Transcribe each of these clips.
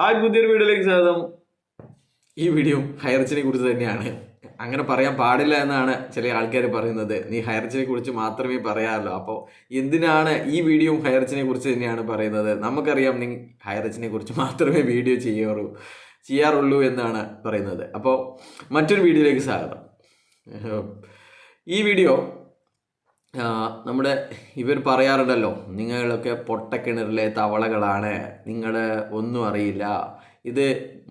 Hi പുതിയൊരു വീഡിയോയിലേക്ക് സ്വാഗതം. ഈ വീഡിയോ ഹയർച്ചിനെ കുറിച്ച് തന്നെയാണ്. അങ്ങനെ പറയാൻ പാടില്ല എന്നാണ് ചില ആൾക്കാർ പറയുന്നത്. നീ ഹയർച്ചിനെ കുറിച്ച് മാത്രമേ പറയാമല്ലോ അപ്പോൾ എന്തിനാണ് ഈ വീഡിയോ ഹയർച്ചിനെ കുറിച്ച് തന്നെയാണ് പറയുന്നത്? നമുക്കറിയാം നീ ഹയർച്ചിനെ കുറിച്ച് മാത്രമേ വീഡിയോ ചെയ്യാറൂ ചെയ്യാറുള്ളൂ എന്നാണ് പറയുന്നത്. അപ്പോൾ മറ്റൊരു വീഡിയോയിലേക്ക് സ്വാഗതം. ഈ വീഡിയോ നമ്മുടെ ഇവർ പറയാറുണ്ടല്ലോ നിങ്ങളൊക്കെ പൊട്ടക്കിണറിലെ തവളകളാണ് നിങ്ങൾ ഒന്നും അറിയില്ല. ഇത്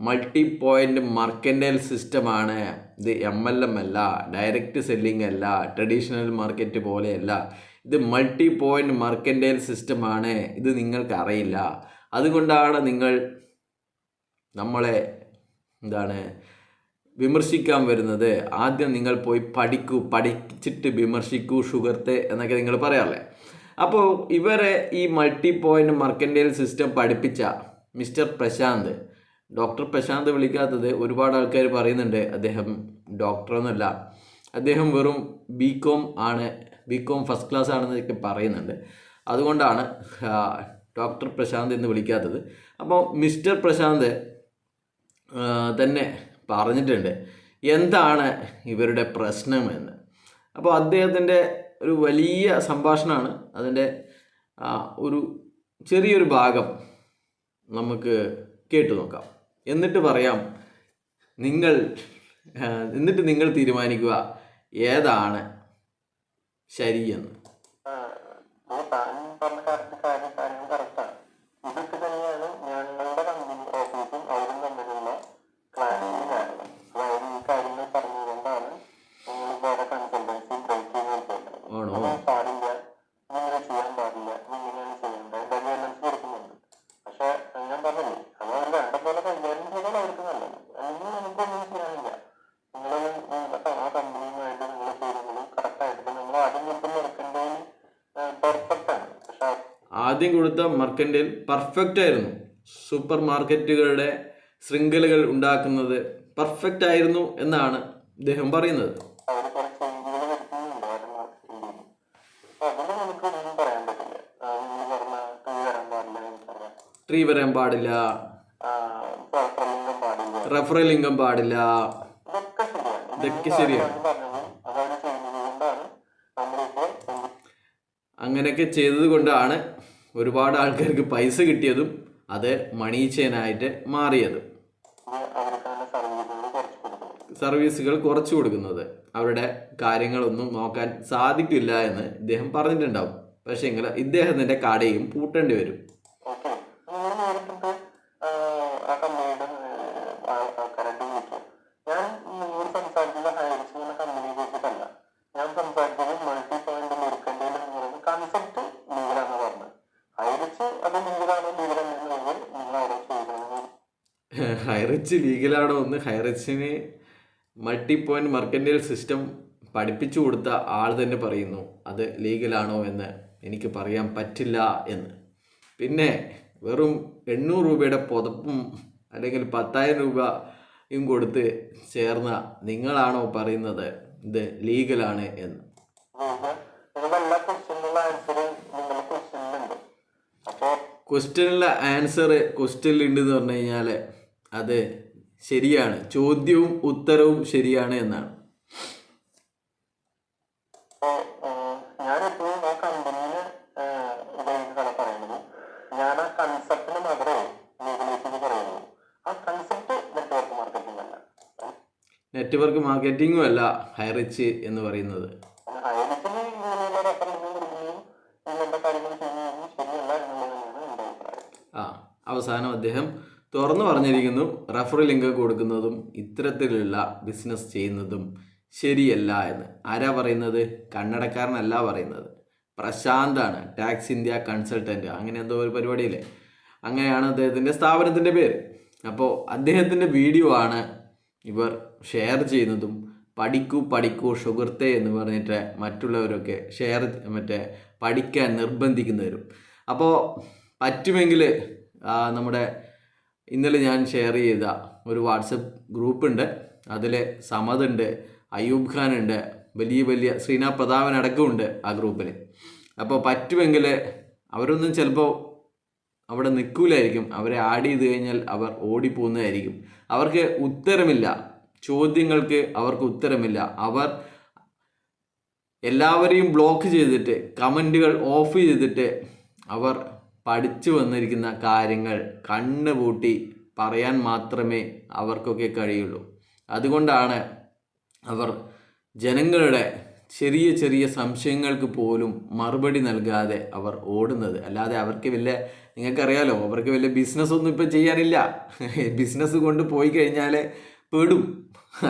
മൾട്ടി പോയിന്റ് മർക്കൻഡൈൽ സിസ്റ്റമാണ് ഇത് എം എൽ എം അല്ല ഡയറക്റ്റ് സെല്ലിംഗ് അല്ല ട്രഡീഷണൽ മാർക്കറ്റ് പോലെയല്ല ഇത് മൾട്ടി പോയിന്റ് മർക്കൻഡൈൽ സിസ്റ്റമാണ് ഇത് നിങ്ങൾക്ക് അറിയില്ല. അതുകൊണ്ടാണ് നിങ്ങൾ നമ്മളെ എന്താണ് വിമർശിക്കാൻ വരുന്നത് ആദ്യം നിങ്ങൾ പോയി പഠിക്കൂ പഠിച്ചിട്ട് വിമർശിക്കൂ ഷുഗർത്തെ എന്നൊക്കെ നിങ്ങൾ പറയാറില്ലേ? അപ്പോൾ ഇവരെ ഈ മൾട്ടി പോയിന്റ് മർക്കൻഡൈൽ സിസ്റ്റം പഠിപ്പിച്ച മിസ്റ്റർ പ്രശാന്ത് ഡോക്ടർ പ്രശാന്ത് വിളിക്കാത്തത് ഒരുപാട് ആൾക്കാർ പറയുന്നുണ്ട് അദ്ദേഹം ഡോക്ടറൊന്നുമല്ല അദ്ദേഹം വെറും ബി കോം ആണ് ബി കോം ഫസ്റ്റ് ക്ലാസ് ആണെന്നൊക്കെ പറയുന്നുണ്ട്. അതുകൊണ്ടാണ് ഡോക്ടർ പ്രശാന്ത് എന്ന് വിളിക്കാത്തത്. അപ്പോൾ മിസ്റ്റർ പ്രശാന്ത് തന്നെ പറഞ്ഞിട്ടുണ്ട് എന്താണ് ഇവരുടെ പ്രശ്നമെന്ന് അപ്പോൾ അദ്ദേഹത്തിന്റെ ഒരു വലിയ സംഭാഷണമാണ് അതിന്റെ ഒരു ചെറിയൊരു ഭാഗം നമുക്ക് കേട്ടു നോക്കാം എന്നിട്ട് പറയാം നിങ്ങൾ എന്നിട്ട് നിങ്ങൾ തീരുമാനിക്കുക ഏതാണ് ശരിയെന്ന് ആദ്യം കൊടുത്ത മർക്കൻഡിൽ പെർഫെക്റ്റ് ആയിരുന്നു. സൂപ്പർ മാർക്കറ്റുകളുടെ ശൃംഖലകൾ ഉണ്ടാക്കുന്നത് പെർഫെക്റ്റ് ആയിരുന്നു എന്നാണ് അദ്ദേഹം പറയുന്നത്. ട്രീ വരാൻ പാടില്ല. റഫറൽ പാടില്ല. ഇതൊക്കെ ശരിയാണ് അങ്ങനെയൊക്കെ ചെയ്തത് കൊണ്ടാണ് ഒരുപാട് ആൾക്കാർക്ക് പൈസ കിട്ടിയതും അത് മണി മാറിയതും. സർവീസുകൾ കുറച്ചു കൊടുക്കുന്നത്. അവരുടെ കാര്യങ്ങളൊന്നും നോക്കാൻ സാധിക്കില്ല എന്ന് ഇദ്ദേഹം പറഞ്ഞിട്ടുണ്ടാവും. പക്ഷേ എങ്കിൽ ഇദ്ദേഹത്തിന്റെ കടയും പൂട്ടേണ്ടി വരും ഓക്കെ നിങ്ങൾ നേരിട്ടിട്ട് ആ, ആ കമ്പനിയുടെ ആൾക്കാരായിട്ട് വിളിക്കും ഞാൻ നിങ്ങൾ സംസാരിക്കുന്ന ഹൈറിച്ച് എന്ന കമ്പനിയെ കുറിച്ചിട്ടല്ല ഞാൻ സംസാരിച്ചത് മൾട്ടി പോയിന്റ് മെറുക്കൻഡൈൽ എന്ന് പറയുന്ന കൺസെപ്റ്റ് ലീഗലാണെന്ന് പറഞ്ഞത് ഹൈറിച്ച് അത് ലീഗലാണോ ലീഗലല്ലെന്നുള്ളത് നിങ്ങൾ അവിടെ ചെയ്യണമെന്ന് ഹൈറിച്ച് ലീഗലാണ് ഒന്ന് ഹൈറിച്ചിന് മൾട്ടി പോയിന്റ് മർക്കൻഡൈൽ സിസ്റ്റം പഠിപ്പിച്ചു കൊടുത്ത ആൾ തന്നെ പറയുന്നു. അത് ലീഗലാണോ എന്ന് എനിക്ക് പറയാൻ പറ്റില്ല എന്ന്. പിന്നെ വെറും എണ്ണൂറ് രൂപയുടെ പുതപ്പും അല്ലെങ്കിൽ പത്തായിരം രൂപയും കൊടുത്ത് ചേർന്ന നിങ്ങളാണോ പറയുന്നത്? ഇത് ലീഗലാണ് എന്ന്. ക്വസ്റ്റ്യനിലെ ആൻസർ ക്വസ്റ്റ്യനിൽ ഉണ്ടെന്ന് പറഞ്ഞു കഴിഞ്ഞാൽ അത് ശരിയാണ്. ചോദ്യവും ഉത്തരവും ശരിയാണ് എന്നാണ്. നെറ്റ്വർക്ക് മാർക്കറ്റിംഗ് അല്ല. ഹൈറിച്ച് എന്ന് പറയുന്നത്. ആ അവസാനം അദ്ദേഹം തുറന്നു പറഞ്ഞിരിക്കുന്നു റഫറി ലിങ്ക് കൊടുക്കുന്നതും ഇത്തരത്തിലുള്ള ബിസിനസ് ചെയ്യുന്നതും ശരിയല്ല എന്ന്. ആരാ പറയുന്നത്? കന്നടക്കാരനല്ല പറയുന്നത്. പ്രശാന്താണ് ടാക്സ് ഇന്ത്യ കൺസൾട്ടന്റ് അങ്ങനെ എന്തോ ഒരു പരിപാടിയില്ലേ? അങ്ങനെയാണ് അദ്ദേഹത്തിന്റെ സ്ഥാപനത്തിന്റെ പേര്. അപ്പോൾ അദ്ദേഹത്തിന്റെ വീഡിയോ ആണ് ഇവർ ഷെയർ ചെയ്യുന്നതും പഠിക്കൂ പഠിക്കൂ ഷുഗർത്തേ എന്ന് പറഞ്ഞിട്ട് മറ്റുള്ളവരൊക്കെ ഷെയർ മറ്റേ പഠിക്കാൻ നിർബന്ധിക്കുന്നവരും. അപ്പോൾ പറ്റുമെങ്കിൽ നമ്മുടെ ഇന്നലെ ഞാൻ ഷെയർ ചെയ്ത ഒരു വാട്സപ്പ് ഗ്രൂപ്പുണ്ട് അതിൽ സമദുണ്ട് അയ്യൂബ് ഖാൻ ഉണ്ട് വലിയ വലിയ ശ്രീനാഥ് പ്രതാപൻ അടക്കമുണ്ട് ആ ഗ്രൂപ്പിൽ അപ്പോൾ പറ്റുമെങ്കിൽ അവരൊന്നും ചിലപ്പോൾ അവിടെ നിൽക്കൂലായിരിക്കും അവരെ ആഡ് ചെയ്ത് കഴിഞ്ഞാൽ അവർ ഓടിപ്പോകുന്നതായിരിക്കും അവർക്ക് ഉത്തരമില്ല. ചോദ്യങ്ങൾക്ക് അവർക്ക് ഉത്തരമില്ല. അവർ എല്ലാവരെയും ബ്ലോക്ക് ചെയ്തിട്ട് കമന്റുകൾ ഓഫ് ചെയ്തിട്ട് അവർ പഠിച്ചു വന്നിരിക്കുന്ന കാര്യങ്ങൾ കണ്ണ് പൂട്ടി പറയാൻ മാത്രമേ അവർക്കൊക്കെ കഴിയുള്ളൂ. അതുകൊണ്ടാണ് അവർ ജനങ്ങളുടെ ചെറിയ ചെറിയ സംശയങ്ങൾക്ക് പോലും മറുപടി നൽകാതെ അവർ ഓടുന്നത്. അല്ലാതെ അവർക്ക് വലിയ നിങ്ങൾക്കറിയാലോ അവർക്ക് വലിയ ബിസിനസ് ഒന്നും ഇപ്പം ചെയ്യാനില്ല. ബിസിനസ് കൊണ്ട് പോയി കഴിഞ്ഞാൽ പെടും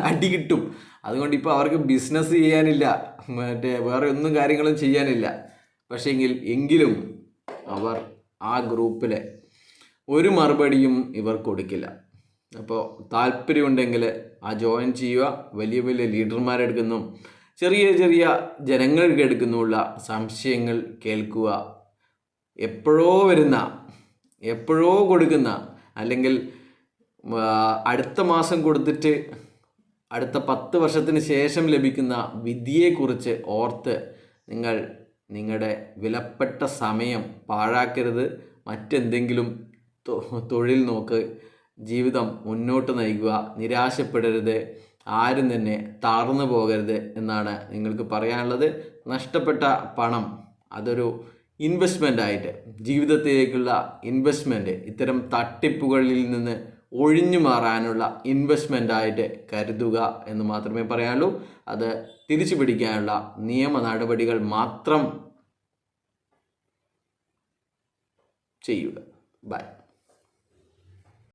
അടി കിട്ടും. അതുകൊണ്ട് ഇപ്പോൾ അവർക്ക് ബിസിനസ് ചെയ്യാനില്ല മറ്റേ വേറെ ഒന്നും കാര്യങ്ങളും ചെയ്യാനില്ല. പക്ഷേങ്കിൽ എങ്കിലും അവർ ആ ഗ്രൂപ്പിലെ ഒരു മറുപടിയും ഇവർ കൊടുക്കില്ല. അപ്പോൾ താല്പര്യമുണ്ടെങ്കിൽ ആ ജോയിൻ ചെയ്യുക. വലിയ വലിയ ലീഡർമാരെടുക്കുന്നു ചെറിയ ചെറിയ ജനങ്ങൾക്ക് എടുക്കുന്നുള്ള സംശയങ്ങൾ കേൾക്കുക. എപ്പോഴോ വരുന്ന എപ്പോഴോ കൊടുക്കുന്ന അല്ലെങ്കിൽ അടുത്ത മാസം കൊടുത്തിട്ട് അടുത്ത പത്ത് വർഷത്തിന് ശേഷം ലഭിക്കുന്ന വിധിയെക്കുറിച്ച് ഓർത്ത് നിങ്ങൾ നിങ്ങളുടെ വിലപ്പെട്ട സമയം പാഴാക്കരുത്. മറ്റെന്തെങ്കിലും തൊഴിൽ നോക്ക്. ജീവിതം മുന്നോട്ട് നയിക്കുക. നിരാശപ്പെടരുത്. ആരും തന്നെ താർന്നു പോകരുത് എന്നാണ് നിങ്ങൾക്ക് പറയാനുള്ളത്. നഷ്ടപ്പെട്ട പണം അതൊരു ഇൻവെസ്റ്റ്മെന്റ് ആയിട്ട് ജീവിതത്തിലേക്കുള്ള ഇൻവെസ്റ്റ്മെന്റ് ഇത്തരം തട്ടിപ്പുകളിൽ നിന്ന് ഒഴിഞ്ഞു മാറാനുള്ള ഇൻവെസ്റ്റ്മെന്റ് ആയിട്ട് കരുതുക എന്ന് മാത്രമേ പറയാനുള്ളൂ. അത് തിരിച്ചു പിടിക്കാനുള്ള നിയമ നടപടികൾ മാത്രം ചെയ്യുക. ബൈ